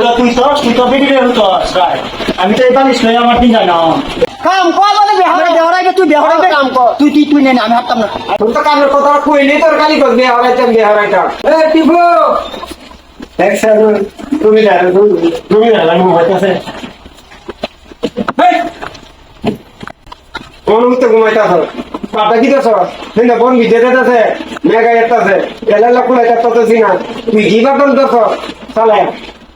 তো তুই তো তুই তো বেরিয়ে বেরো তো রাই আমি তো বালিশ লই আমার দিন জানা কাম কর মানে আমরা বেহরাইবে তুই বেহরাইবে কাম কর। তুই তুই তুই নে নে, আমি হাঁটতাম না। তুই তো কামের কথা কইলি তোর খালি কর বিয়ে হরাইতাম এ টিপু! এক সেকেন্ড তুমি না তুমি না লাগু হইতাছে হেই! ঘুমাইতাছ পাটা কি দেছ কিন্তু বোন বিদে দেছে মেগা এতাছে এলা লাকুলা এতাছে না তুই কি বাপন দেছ চালে।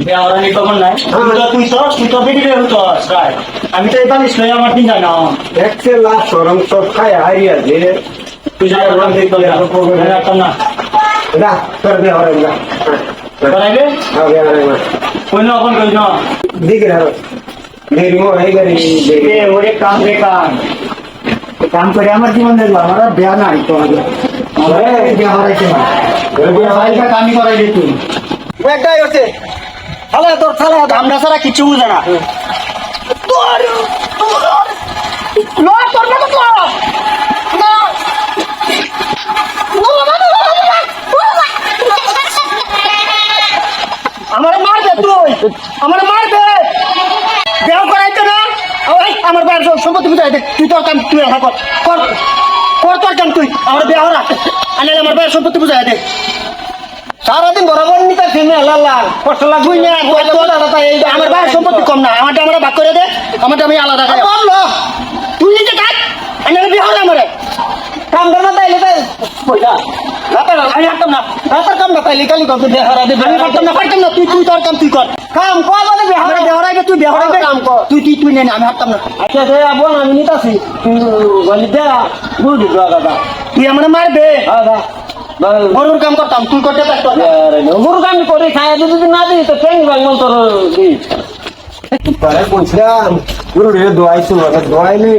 আগে দেওয়া রাইনি তখন নাই। তুই তো তুই তো তুই তো বেরিয়ে বেরো তো রাই আমি তো এই বালিশ লই আমার দিন জানা দেখছে লাশ সরম সব খায় হারিয়া যে। তুই যাই আমার দিন তো আমি আটতাম না। না তোর বিয়ে হরাই না করাইবে হ্যাঁ বিয়ে হরাই না কই না এখন কই না? দিকে হারো দেরি মো এই গাড়ি দেরি এ ওরে কাম রে কাম। কাম করে আমার জীবন দেখল আমার আর নাই তো আমার দেয়া হারাইছে না দেয়া হারাইছে কামই দে তুই একটাই হচ্ছে। তাহলে তোর তাহলে আমরা ছাড়া কিছু বুঝে না। তোর লো তোর না তো। না। আমার মারবে তুই। আমার মারবে। দেহ করাইতে না। ওই আমার বাইরে সম্পত্তি বুঝাই দে তুই তোর কাম তুই একা কর। কর। তোর কাম তুই। আমার রাখ। আনে আমার বাইরে সম্পত্তি বুঝাই দে সারাদিন বরাবর নিতে ফেমে আল্লাহ কষ্ট লাগবে না আমার বাইরে সম্পত্তি কম না আমারটা আমরা ভাগ করে দে আমারটা আমি আলাদা খাই তুই নিজে কাট আমি বিয়ে হলাম আমারে কাম কর না তাইলে তাই পয়সা আমি হাঁটতাম না। রাতার কাম না তাইলে কালি কত দেহ হারা দেবে আমি পারতাম না পারতাম না তুই তুই তোর কাম তুই কর। কাম কর মানে হরাই বেহরাইবে তুই বেহরাইবে কাম কর। তুই তুই তুই নে নে, আমি হাঁটতাম না। আচ্ছা দে বোন আমি নিতাছি। বলি দে বুঝি দাদা তুই আমার মারবে। দাদা গরুর কাম করতাম তুই করতে পারতো না। গরু কাম করে খায় যদি না দিই তো ট্রেন বাংল তোর দিই বলছিলাম গুরু দোয়াইছো দোয়াইলি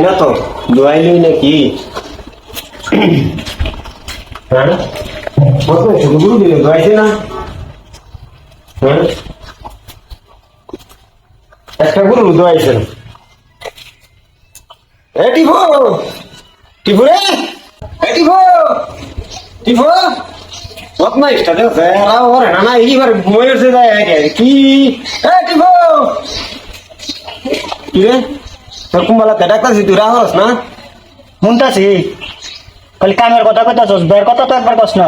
না তো। দোয়াইলি হ্যাঁ? গুরু দিলে দোয়াইছে না? হ্যাঁ? একটা গুরু দোয়াইছে। টিভো টিভো রে টিভো! টিভো! কত না ইস্টা দেও সেরা ওরে না না এইবার ময়ের সে যায় আগে কি এ টিভো! কি রে তোর কুম্বালা তেডাকতাছি তুই রাহস না শুনতাছি খালি কামের কথা কইতাছস বের কথা তো একবার কস না